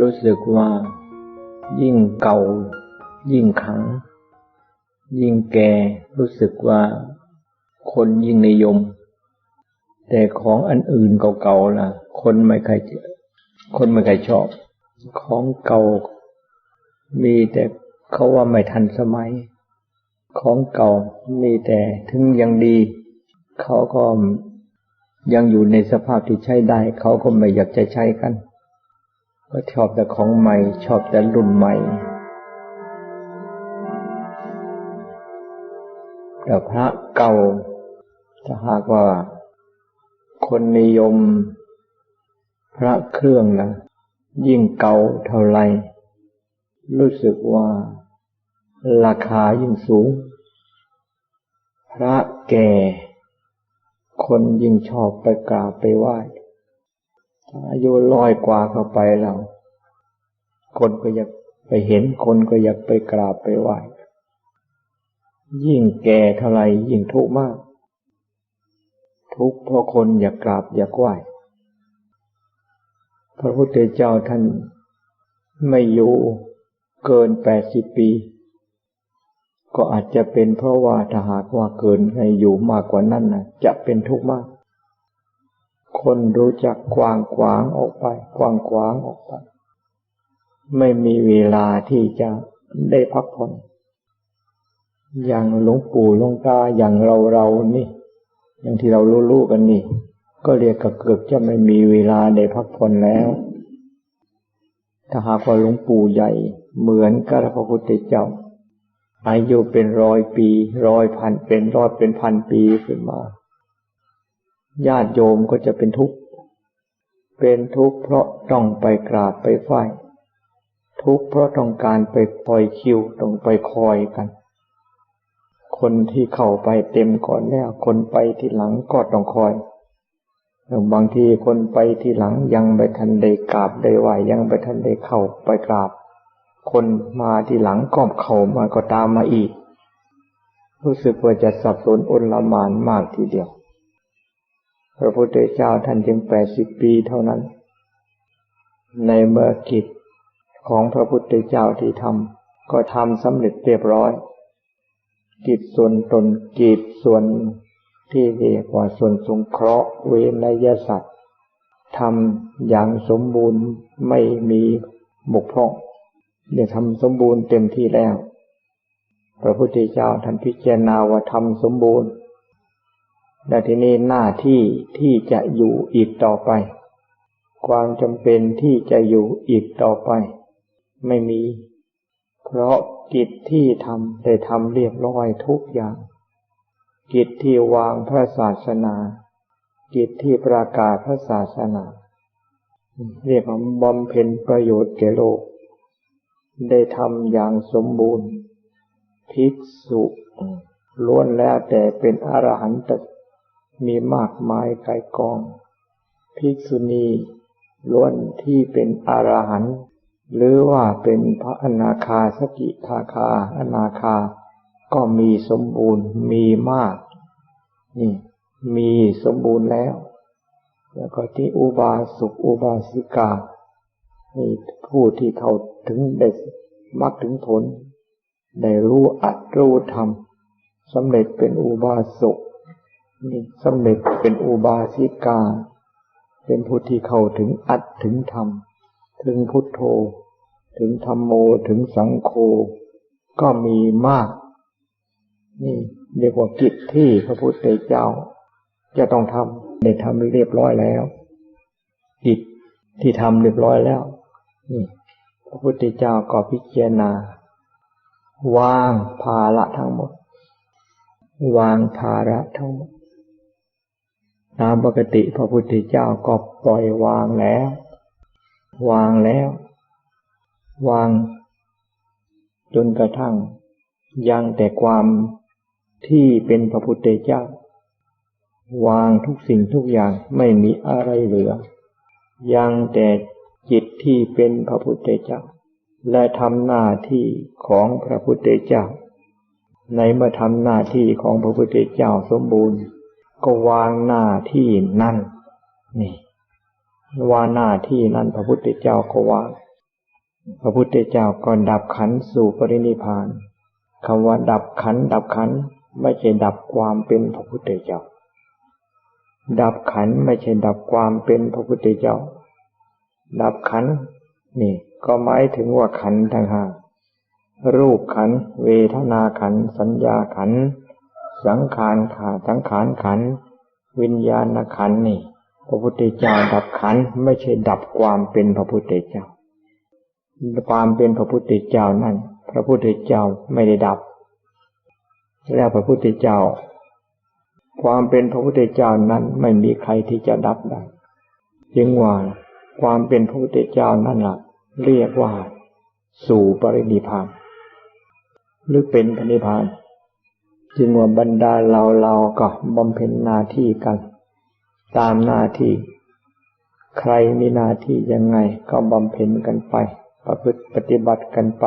รู้สึกว่า ยิ่งเก่า ยิ่งขัง ยิ่งแก่รู้สึกว่าคนยิ่งนิยม แต่ของอันอื่นเก่าๆล่ะ คนไม่ใครคนไม่ใครชอบ ของเก่า มีแต่เขาว่าไม่ทันสมัย ของเก่ามีแต่ถึงยังดี เขาก็ยังอยู่ในสภาพที่ใช้ได้ เขาก็ไม่อยากจะใช้กัน ก็ชอบแต่ของใหม่ ชอบแต่รุ่นใหม่ แต่พระเก่าถ้าหากว่า คนนิยม พระเครื่องนะยิ่งเก่าเท่าไร รู้สึกว่า ราคายิ่งสูง พระแก่ คนยิ่งชอบไปกราบไปไหว้ อายุร้อยกว่าเข้าไปแล้วคนก็อยากไปเห็นคนก็อยากไปกราบไปไหว้ยิ่งแก่เท่าไรยิ่งทุกข์มาก ทุกข์เพราะคนอยากกราบอยากไหว้พระพุทธเจ้าท่านไม่อยู่เกินแปดสิบปี ก็อาจจะเป็นเพราะว่าถ้าหากว่าเกินให้อยู่มากกว่านั้นนะจะเป็นทุกข์มาก คนรู้จักกวางขวางออกไปกวางขวางออกไป ไม่มีเวลาที่จะได้พักผ่อนอย่างหลวงปู่หลวงตาอย่างเราเรานี่ อย่างที่เรารู้ๆกันนี่ ก็เรียกกับเกือบจะไม่มีเวลาได้พักผ่อนแล้ว ถ้าหากว่าหลวงปู่ใหญ่เหมือนกับพระพุทธเจ้าอายุเป็นร้อยปีร้อยพันเป็นร้อยเป็นพันปีขึ้นมา ญาติโยมก็จะเป็นทุกข์ เป็นทุกข์เพราะต้องไปกราบไปไหว้ทุกข์เพราะต้องการไปคอยคิวต้องไปคอยกัน คนที่เข้าไปเต็มก่อนแล้ว คนไปที่หลังก็ต้องคอยบางทีคนไปที่หลังยังไปทันได้กราบได้ไหวยังไปทันได้เข้าไปกราบ คนมาที่หลังก็เข้ามาก็ตามมาอีก รู้สึกว่าจะสับสนอนลมานมากทีเดียว พระพุทธเจ้าท่านจึงแปดสิบปีเท่านั้น ในเมื่อกิจของพระพุทธเจ้าที่ทำก็ทำสำเร็จเรียบร้อย กิจส่วนตนกิจส่วนที่เรียกว่าส่วนสงเคราะห์เวนยสัตว์ทำอย่างสมบูรณ์ไม่มีบกพร่องได้ทำสมบูรณ์เต็มที่แล้ว พระพุทธเจ้าท่านพิจารณาว่าทำสมบูรณ์ และทีนี้หน้าที่ที่จะอยู่อีกต่อไป ความจำเป็นที่จะอยู่อีกต่อไป ไม่มี เพราะกิจที่ทำได้ทำเรียบร้อยทุกอย่าง กิจที่วางพระศาสนา กิจที่ประกาศพระศาสนา เรียกว่าบำเพ็ญประโยชน์แก่โลก ได้ทำอย่างสมบูรณ์ ภิกษุล้วนแล้วแต่เป็นอรหันต มีมากมายไกลกอง ภิกษุณีล้วนที่เป็นอรหันต์หรือว่าเป็นพระอนาคาสกิทาคา อนาคา ก็มีสมบูรณ์มีมาก นี่ มีสมบูรณ์แล้ว แล้วก็ที่อุบาสกอุบาสิกานี่ผู้ที่เขาถึงได้มักถึงผล ได้รู้อัดรู้ธรรมสำเร็จเป็นอุบาสก นี่สำเร็จเป็นอุบาสิกา เป็นผู้ที่เข้าถึงอัดถึงธรรม ถึงพุทโธ ถึงธรรมโมถึงสังโฆก็มีมาก นี่เรียกว่ากิจที่พระพุทธเจ้า จะต้องทำได้ทำเรียบร้อยแล้ว กิจที่ทำเรียบร้อยแล้ว นี่ พระพุทธเจ้าก็พิจารณา วางภาระทั้งหมด วางภาระทั้งหมด ตามปกติพระพุทธเจ้าก็ปล่อยวางแล้ว วางแล้ว วาง จนกระทั่ง ยังแต่ความที่เป็นพระพุทธเจ้า วางทุกสิ่งทุกอย่างไม่มีอะไรเหลือ ยังแต่จิตที่เป็นพระพุทธเจ้า และทำหน้าที่ของพระพุทธเจ้า ในเมื่อทำหน้าที่ของพระพุทธเจ้าสมบูรณ์ ก็วางหน้าที่นั่น นี่ว่าหน้าที่นั้นพระพุทธเจ้าก็ว่าพระพุทธเจ้าก็ดับขันสู่ปรินิพานคำว่าดับขันดับขันไม่ใช่ดับความเป็นพระพุทธเจ้า ดับขันไม่ใช่ดับความเป็นพระพุทธเจ้า ดับขันนี่ ก็หมายถึงว่าขันทั้งห้ารูปขัน เวทนาขัน สัญญาขัน สังขารขาสังขารขัน วิญญาณขันนี่ พระพุทธเจ้าดับขันไม่ใช่ดับความเป็นพระพุทธเจ้า ความเป็นพระพุทธเจ้านั่น พระพุทธเจ้าไม่ได้ดับ แล้วพระพุทธเจ้า ความเป็นพระพุทธเจ้านั้นไม่มีใครที่จะดับได้จึงว่าความเป็นพระพุทธเจ้านั่นแหละเรียกว่า สู่ปรินิพานหรือเป็นปรินิพาน จึงว่าบรรดาเราเราก็บำเพ็ญหน้าที่กัน ตามหน้าที่ ใครมีหน้าที่ยังไงก็บำเพ็ญกันไป ประพฤติปฏิบัติกันไป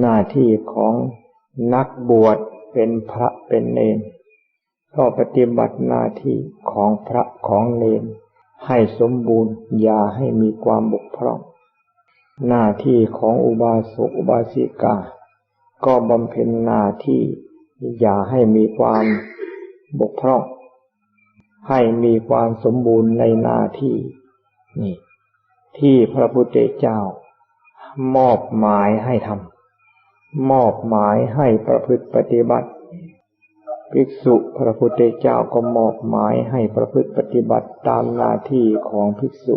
หน้าที่ของนักบวชเป็นพระเป็นเนรก็ปฏิบัติหน้าที่ของพระของเนรให้สมบูรณ์อย่าให้มีความบกพร่อง หน้าที่ของอุบาสกอุบาสิกา ก็บำเพ็ญหน้าที่ อย่าให้มีความบกพร่อง ให้มีความสมบูรณ์ในหน้าที่นี่ ที่พระพุทธเจ้า มอบหมายให้ทำมอบหมายให้ประพฤติปฏิบัติภิกษุพระพุทธเจ้าก็มอบหมายให้ประพฤติปฏิบัติตามหน้าที่ของภิกษุ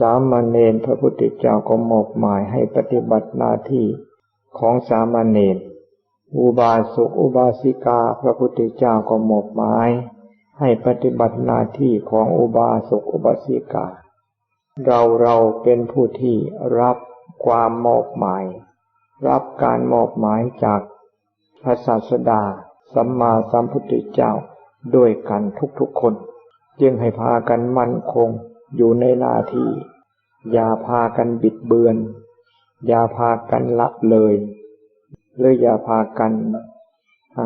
สามเณรพระพุทธเจ้าก็มอบหมายให้ปฏิบัติหน้าที่ของสามเณร อุบาสกอุบาสิกาพระพุทธเจ้าก็มอบหมายให้ปฏิบัติหน้าที่ของอุบาสกอุบาสิกา เราเราเป็นผู้ที่รับความมอบหมาย รับการมอบหมายจากพระศาสดา สัมมาสัมพุทธเจ้าด้วยกันทุกๆคน จึงให้พากันมั่นคงอยู่ในหน้าที่ อย่าพากันบิดเบือน อย่าพากันละเลย หรืออย่าพากันอ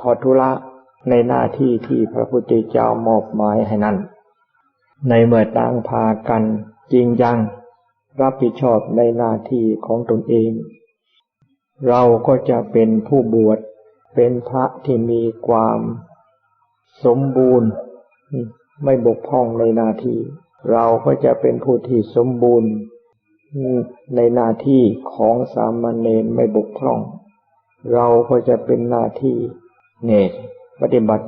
ถอดทุระในหน้าที่ที่พระพุทธเจ้ามอบหมายให้นั้น ในเมื่อต่างพากันจริงจังรับผิดชอบในหน้าที่ของตนเอง เราก็จะเป็นผู้บวชเป็นพระที่มีความสมบูรณ์ ไม่บกพร่องในหน้าที่ เราก็จะเป็นผู้ที่สมบูรณ์ ในหน้าที่ของสามเณรไม่บกพร่อง เราก็จะเป็นหน้าที่เนี่ยปฏิบัติ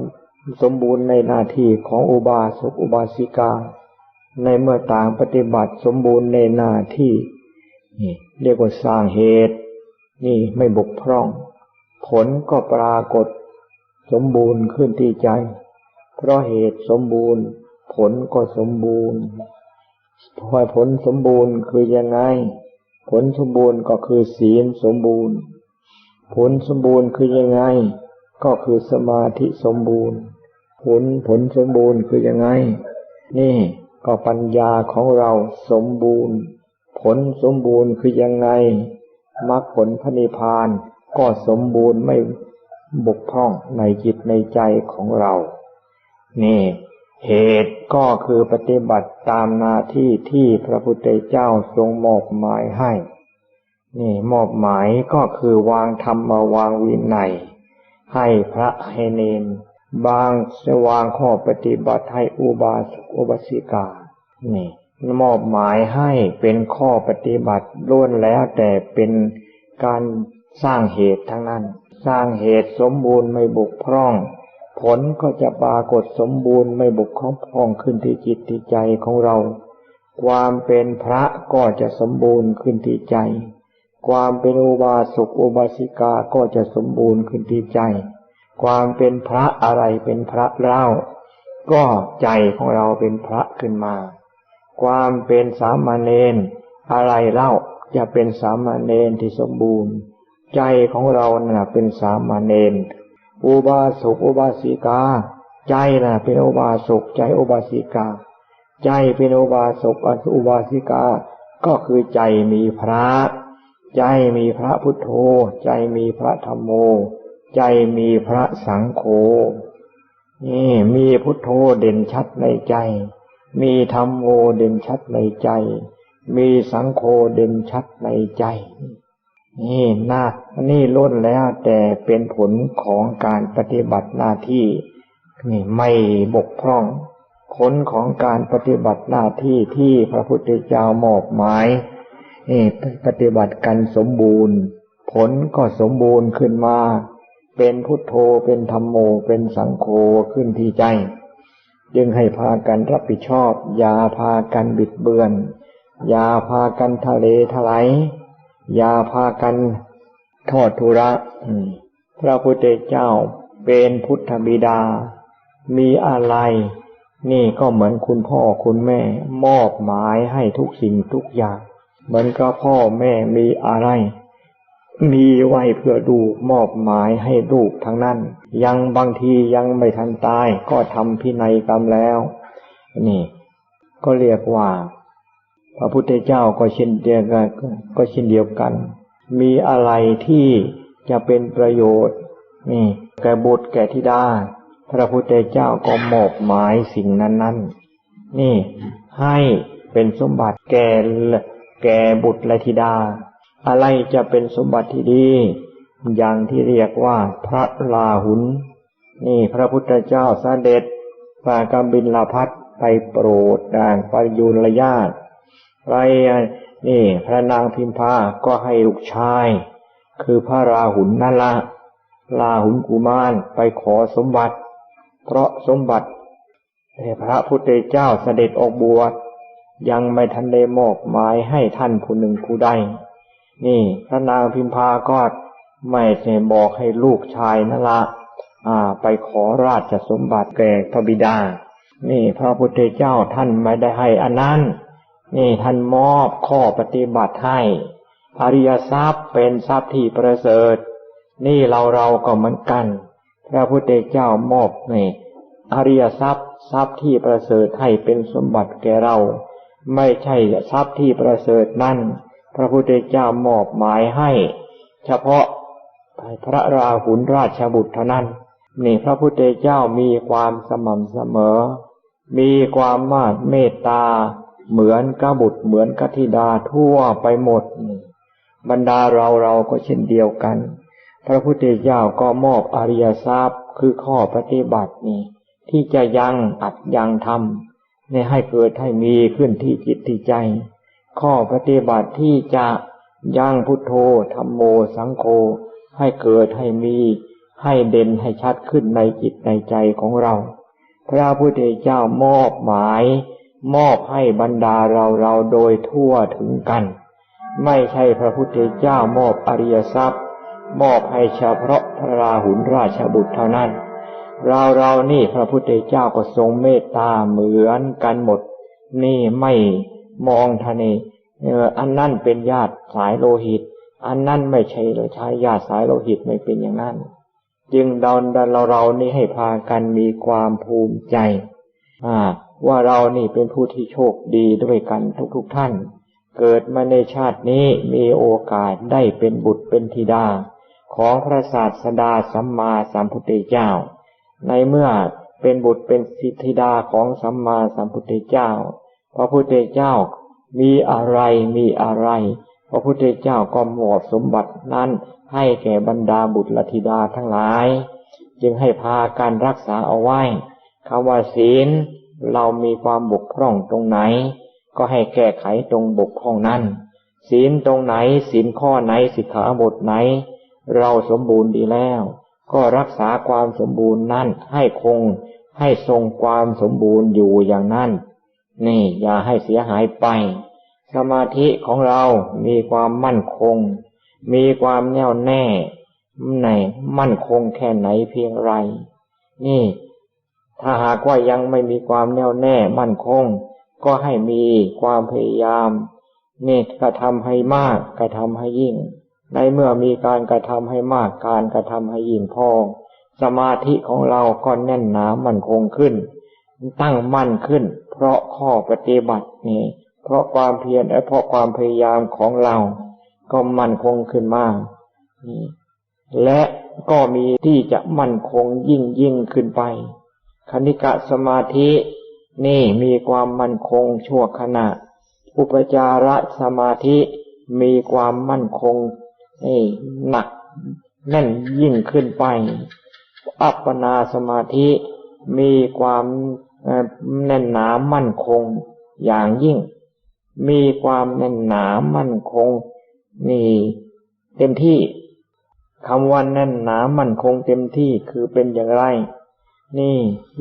สมบูรณ์ในหน้าที่ของอุบาสกอุบาสิกา ในเมื่อต่างปฏิบัติสมบูรณ์ในหน้าที่นี่เรียกว่าสร้างเหตุ นี่ไม่บกพร่อง ผลก็ปรากฏ สมบูรณ์ขึ้นที่ใจ เพราะเหตุสมบูรณ์ ผลก็สมบูรณ์ พอผลสมบูรณ์คือยังไง ผลสมบูรณ์ก็คือศีลสมบูรณ์ ผลสมบูรณ์คือยังไง ก็คือสมาธิสมบูรณ์ ผลผลสมบูรณ์คือยังไง นี่ก็ปัญญาของเราสมบูรณ์ ผลสมบูรณ์คือยังไงมรรคผลพระนิพพานก็สมบูรณ์ไม่บกพร่องในจิตในใจของเรา นี่ เหตุก็คือปฏิบัติตามหน้าที่ที่พระพุทธเจ้าทรงมอบหมายให้ นี่มอบหมายก็คือวางธรรมาวางวินัย ให้พระให้เนนบางจะวางข้อปฏิบัติให้อุบาสกอุบาสิกา นี่มอบหมายให้เป็นข้อปฏิบัติล้วนแล้วแต่เป็นการสร้างเหตุทั้งนั้น สร้างเหตุสมบูรณ์ไม่บกพร่อง ผลก็จะปรากฏสมบูรณ์ไม่บุกข้องพองขึ้นที่จิตที่ใจของเรา ความเป็นพระก็จะสมบูรณ์ขึ้นที่ใจ ความเป็นอุบาสกอุบาสิกาก็จะสมบูรณ์ขึ้นที่ใจ ความเป็นพระอะไรเป็นพระเล่า ก็ใจของเราเป็นพระขึ้นมา ความเป็นสามเณรอะไรเล่าจะเป็นสามเณรที่สมบูรณ์ ใจของเราน่ะเป็นสามเณร อุบาสกอุบาสิกา ใจนะเป็นอุบาสกใจอุบาสิกา ใจเป็นอุบาสกอุบาสิกา ก็คือใจมีพระ ใจมีพระพุทโธ ใจมีพระธรรมโม ใจมีพระสังโฆนี่มีพุทโธเด่นชัดในใจ มีธรรมโอเด่นชัดในใจ มีสังโฆเด่นชัดในใจ นี่นานี่ล้นแล้วแต่เป็นผลของการปฏิบัติหน้าที่นี่ไม่บกพร่อง ผลของการปฏิบัติหน้าที่ที่พระพุทธเจ้ามอบหมายนี่ปฏิบัติกันสมบูรณ์ ผลก็สมบูรณ์ขึ้นมา เป็นพุทโธเป็นธรรมโมเป็นสังโฆขึ้นที่ใจ จึงให้พากันรับผิดชอบ อย่าพากันบิดเบือน อย่าพากันทะเลทลาย อย่าพากันทอดทุระพระพุทธเจ้าเป็นพุทธบิดา มีอะไร นี่ก็เหมือนคุณพ่อคุณแม่ มอบหมายให้ทุกสิ่งทุกอย่าง เหมือนกับพ่อแม่มีอะไร มีไว้เพื่อดูมอบหมายให้ลูกทั้งนั้น ยังบางทียังไม่ทันตายก็ทำพินัยกรรมแล้ว นี่ ก็เรียกว่า พระพุทธเจ้าก็เช่นเดียวกันก็เช่นเดียวกัน มีอะไรที่จะเป็นประโยชน์นี่แก่บุตรแก่ธิดาพระพุทธเจ้าก็มอบหมายสิ่งนั้นๆนี่ให้เป็นสมบัติแก่แก่บุตรและธิดา อะไรจะเป็นสมบัติที่ดี อย่างที่เรียกว่าพระลาหุนนี่พระพุทธเจ้าสเสด็จปากำบินลาพัดไปโปรดด่างปยุรญาติ ไรนี่ พระนางพิมพาก็ให้ลูกชาย คือพระราหุลนั่นละลาหุนกุมารไปขอสมบัติ เพราะสมบัติแต่พระพุทธเจ้าเสด็จออกบวชยังไม่ทันได้มอบหมายให้ท่านผู้หนึ่งผู้ใด นี่ พระนางพิมพาก็ไม่ใช่บอกให้ลูกชายนั่นละอ่า ไปขอราชสมบัติแก่พระบิดา นี่พระพุทธเจ้าท่านไม่ได้ให้อันนั้น นี่ท่านมอบข้อปฏิบัติให้อริยทรัพย์เป็นทรัพย์ที่ประเสริฐ นี่เราเราก็เหมือนกัน พระพุทธเจ้ามอบนี่อริยทรัพย์ทรัพย์ที่ประเสริฐให้เป็นสมบัติแก่เรา ไม่ใช่ทรัพย์ที่ประเสริฐนั่น พระพุทธเจ้ามอบหมายให้ เฉพาะพระราหุลราชบุตรเท่านั้น นี่พระพุทธเจ้ามีความสม่ำเสมอ มีความมาดเมตตา เหมือนกบุตรเหมือนกธิดาทั่วไปหมด บรรดาเราเราก็เช่นเดียวกัน พระพุทธเจ้าก็มอบอริยทรัพย์คือข้อปฏิบัตินี่ที่จะยังอัดยังทำในให้เกิดให้มีขึ้นที่จิตที่ใจ ข้อปฏิบัติที่จะยังพุทโธธรรมโมสังโฆให้เกิดให้มีให้เด่นให้ชัดขึ้นในจิตในใจของเรา พระพุทธเจ้ามอบหมาย มอบให้บรรดาเราเราโดยทั่วถึงกัน ไม่ใช่พระพุทธเจ้ามอบอริยทรัพย์ มอบให้เฉพาะพระราหุลราชบุตรเท่านั้น เราเรานี่พระพุทธเจ้าก็ทรงเมตตาเหมือนกันหมด นี่ไม่มองทะเนอออันนั่นเป็นญาติสายโลหิต อันนั่นไม่ใช่เลยชายญาติสายโลหิตไม่เป็นอย่างนั้น จึงดอนเราเรานี่ให้พากันมีความภูมิใจ อ่า ว่าเรานี่เป็นผู้ที่โชคดีด้วยกันทุกๆทท่าน เกิดมาในชาตินี้มีโอกาสได้เป็นบุตรเป็นธิดา ของพระศาสดาสัมมาสัมพุทธเจ้า ในเมื่อเป็นบุตรเป็นสิทธิดาของสัมมาสัมพุทธเจ้า พระพุทธเจ้ามีอะไรมีอะไร พระพุทธเจ้าก็มอบสมบัตินั้นให้แก่บรรดาบุตรธิดาทั้งหลาย จึงให้พาการรักษาเอาไว้คำว่าศีล เรามีความบกพร่องตรงไหน ก็ให้แก้ไขตรงบกพร่องนั้นศีลตรงไหนศีลข้อไหนสิกขาบทไหน เราสมบูรณ์ดีแล้ว ก็รักษาความสมบูรณ์นั้นให้คงให้ทรงความสมบูรณ์อยู่อย่างนั้น นี่อย่าให้เสียหายไป สมาธิของเรามีความมั่นคง มีความแน่วแน่ไหนมั่นคงแค่ไหนเพียงไร นี่ ถ้าหากว่ายังไม่มีความแน่วแน่มั่นคง ก็ให้มีความพยายามนี่กระทำให้มากกระทำให้ยิ่ง ในเมื่อมีการกระทำให้มากการกระทำให้ยิ่งพอสมาธิของเราก็แน่นหนามั่นคงขึ้น ตั้งมั่นขึ้น เพราะข้อปฏิบัตินี่เพราะความเพียรและเพราะความพยายามของเรา ก็มั่นคงขึ้นมากและก็มีที่จะมั่นคงยิ่งยิ่งขึ้นไป คณิกะสมาธินี่มีความมั่นคงชั่วขณะ อุปจารสมาธิมีความมั่นคงหนักแน่นยิ่งขึ้นไป อัปปนาสมาธิมีความแน่นหนามั่นคงอย่างยิ่ง มีความแน่นหนามั่นคง นี่เต็มที่คำว่าแน่นหนามั่นคงเต็มที่คือเป็นอย่างไร นี่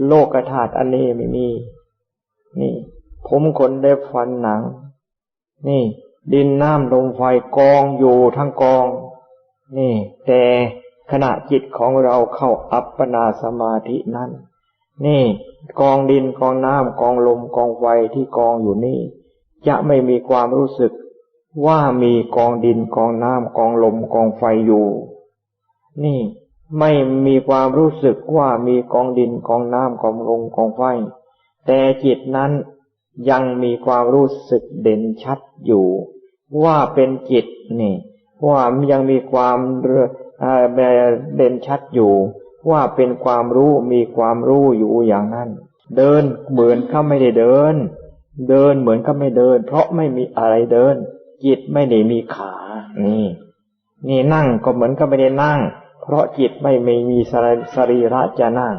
โลกธาตุอันนี้ไม่มี นี่ ผมขนได้ฟันหนัง นี่ ดินน้ำลมไฟกองอยู่ทั้งกอง นี่ แต่ขณะจิตของเราเข้าอัปปนาสมาธินั้น นี่ กองดินกองน้ำกองลมกองไฟที่กองอยู่นี่ จะไม่มีความรู้สึกว่ามีกองดินกองน้ำกองลมกองไฟอยู่ นี่ ไม่มีความรู้สึกว่ามีกองดินกองน้ำกองลมกองไฟ แต่จิตนั้นยังมีความรู้สึกเด่นชัดอยู่ ว่าเป็นจิตนี่ ว่ายังมีความเด่นชัดอยู่ ว่าเป็นความรู้มีความรู้อยู่อย่างนั้น เดินเหมือนเขาไม่ได้เดิน เดินเหมือนก็ไม่เดิน เพราะไม่มีอะไรเดิน จิตไม่ได้มีขา นี่ นี่นั่งก็เหมือนก็ไม่ได้นั่ง เพราะจิตไม่ไม่มีสรีระจะนั่ง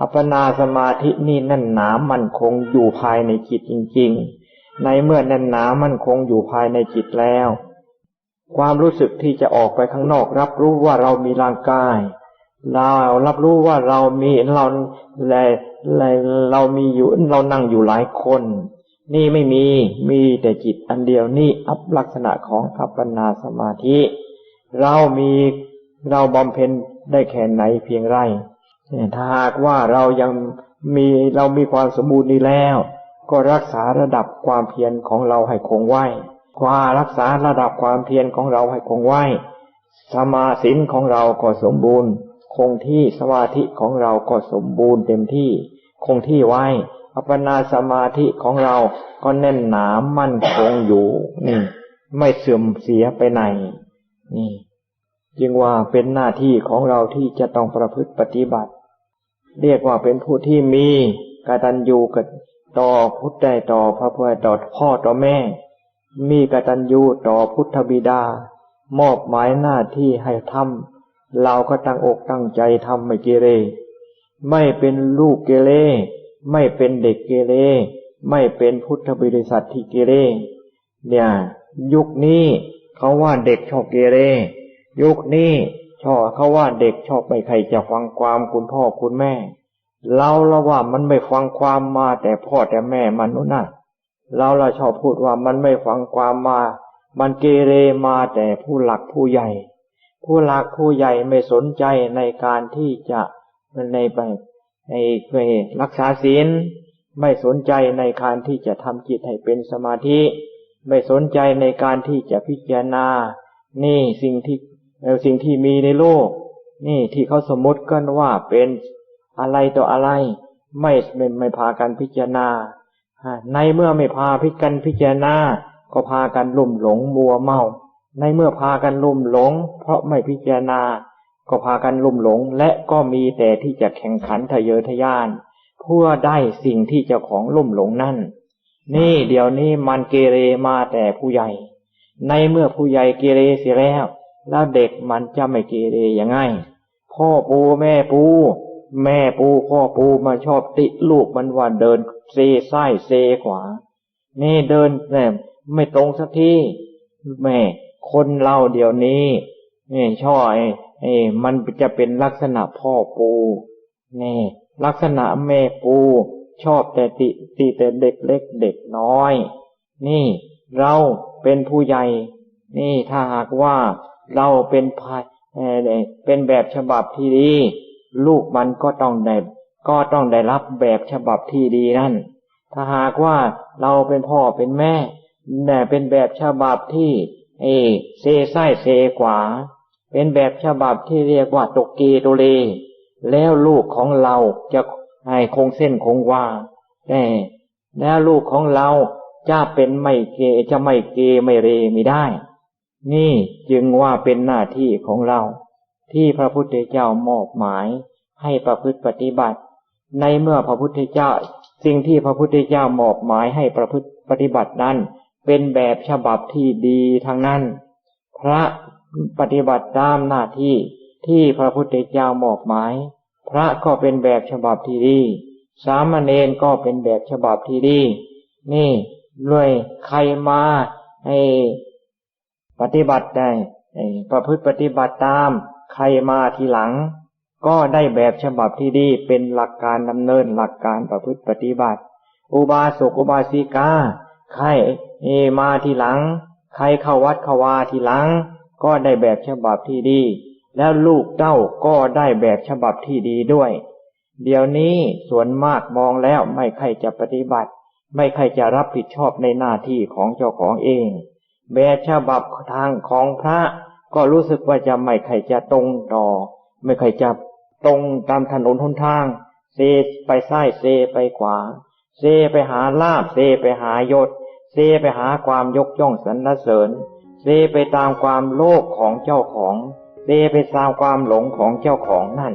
อัปปนาสมาธินี่แน่นหนามันคงอยู่ภายในจิตจริง ๆ ในเมื่อแน่นหนามันคงอยู่ภายในจิตแล้ว ความรู้สึกที่จะออกไปข้างนอก รับรู้ว่าเรามีร่างกาย เรารับรู้ว่าเรามีเราเรามีอยู่เรานั่งอยู่หลายคน นี่ไม่มีมีแต่จิตอันเดียวนี่อัปลักษณะของอัปปนาสมาธิ เรามี เราบำเพ็ญได้แค่ไหนเพียงไรถ้าหากว่าเรายังมีเรามีความสมบูรณ์นี้แล้ว ก็รักษาระดับความเพียรของเราให้คงไว้ว่ารักษาระดับความเพียรของเราให้คงไว้ สมาสินของเราก็สมบูรณ์ คงที่สมาธิของเราก็สมบูรณ์เต็มที่ คงที่ไว้ อัปปนาสมาธิของเราก็แน่นหนามั่นคงอยู่นี่ ไม่เสื่อมเสียไปไหนนี่ จึงว่าเป็นหน้าที่ของเราที่จะต้องประพฤติปฏิบัติ เรียกว่าเป็นผู้ที่มีกตัญญูกับต่อพุทธได้ต่อพระพุทธต่อพ่อต่อแม่ มีกตัญญูต่อพุทธบิดา มอบหมายหน้าที่ให้ทำเราก็ตั้งอกตั้งใจทำไม่เกเร ไม่เป็นลูกเกเร ไม่เป็นเด็กเกเร ไม่เป็นพุทธบริษัทที่เกเร เนี่ย ยุคนี้เขาว่าเด็กชอบเกเร ยุคนี้ชอบเขาว่าเด็กชอบไม่ใครจะฟังความคุณพ่อคุณแม่ เราละว่ามันไม่ฟังความมาแต่พ่อแต่แม่มันนู่นน่ะเราเราชอบพูดว่ามันไม่ฟังความมา มันเกเรมาแต่ผู้หลักผู้ใหญ่ ผู้หลักผู้ใหญ่ไม่สนใจในการที่จะในไปในไปรักษาศีลไม่สนใจในการที่จะทำจิตให้เป็นสมาธิ ไม่สนใจในการที่จะพิจารณา นี่สิ่งที่ สิ่งที่มีในโลก นี่ที่เขาสมมติกันว่าเป็นอะไรต่ออะไร ไม่ไม่ไม่พากันพิจารณาในเมื่อไม่พาพิกันพิจารณา ก็พากันลุ่มหลงมัวเมา ในเมื่อพากันลุ่มหลง เพราะไม่พิจารณา ก็พากันลุ่มหลง และก็มีแต่ที่จะแข่งขันทะเยอทะยาน เพื่อได้สิ่งที่เจ้าของลุ่มหลงนั่น นี่เดี๋ยวนี้มันเกเรมาแต่ผู้ใหญ่ ในเมื่อผู้ใหญ่เกเรเสียแล้ว แล้วเด็กมันจะไม่เกเรยังไง พ่อปูแม่ปู แม่ปูพ่อปูมาชอบติลูกมันว่าเดินเซซ้ายเซขวา นี่เดินแม่ไม่ตรงสักทีแม่คนเราเดี๋ยวนี้นี่ช่อยไอ้มันจะเป็นลักษณะพ่อปูนี่ลักษณะแม่ปู ชอบแต่ติติแต่เด็กเล็กเด็กน้อย นี่ เราเป็นผู้ใหญ่ นี่ถ้าหากว่า เราเป็นภายเป็นแบบฉบับที่ดี ลูกมันก็ต้องได้ก็ต้องได้รับแบบฉบับที่ดีนั่น ถ้าหากว่าเราเป็นพ่อเป็นแม่แต่เป็นแบบฉบับที่ เอเซไส้เซขวา เป็นแบบฉบับที่เรียกว่าตกเกโตเล แล้วลูกของเราจะให้คงเส้นคงวาแต่แล้วลูกของเราจะเป็นไม่เกจะไม่เกไม่เรไม่ได้ นี่จึงว่าเป็นหน้าที่ของเรา ที่พระพุทธเจ้ามอบหมายให้ประพฤติปฏิบัติ ในเมื่อพระพุทธเจ้า สิ่งที่พระพุทธเจ้ามอบหมายให้ประพฤติปฏิบัตินั้น เป็นแบบฉบับที่ดีทั้งนั้น พระปฏิบัติตามหน้าที่ที่พระพุทธเจ้ามอบหมาย พระก็เป็นแบบฉบับที่ดี สามเณรก็เป็นแบบฉบับที่ดี นี่ด้วยใครมาให้ ปฏิบัติได้ประพฤติปฏิบัติตาม ใครมาทีหลัง ก็ได้แบบฉบับที่ดีเป็นหลักการดำเนินหลักการประพฤติปฏิบัติ อุบาสกอุบาสิกาใครมาทีหลัง ใครเข้าวัดเข้าวาทีหลัง ก็ได้แบบฉบับที่ดี แล้วลูกเต้าก็ได้แบบฉบับที่ดีด้วย เดี๋ยวนี้ส่วนมากมองแล้วไม่ใครจะปฏิบัติ ไม่ใครจะรับผิดชอบในหน้าที่ของเจ้าของเอง แบบฉบับทางของพระ ก็รู้สึกว่าจะไม่ใครจะตรงต่อ ไม่ใครจะตรงตามถนนหนทาง เซไปซ้ายเซไปขวา เซไปหาลาบเซไปหายศ เซไปหาความยกย่องสรรเสริญ เซไปตามความโลภของเจ้าของ เซไปตามความหลงของเจ้าของนั่น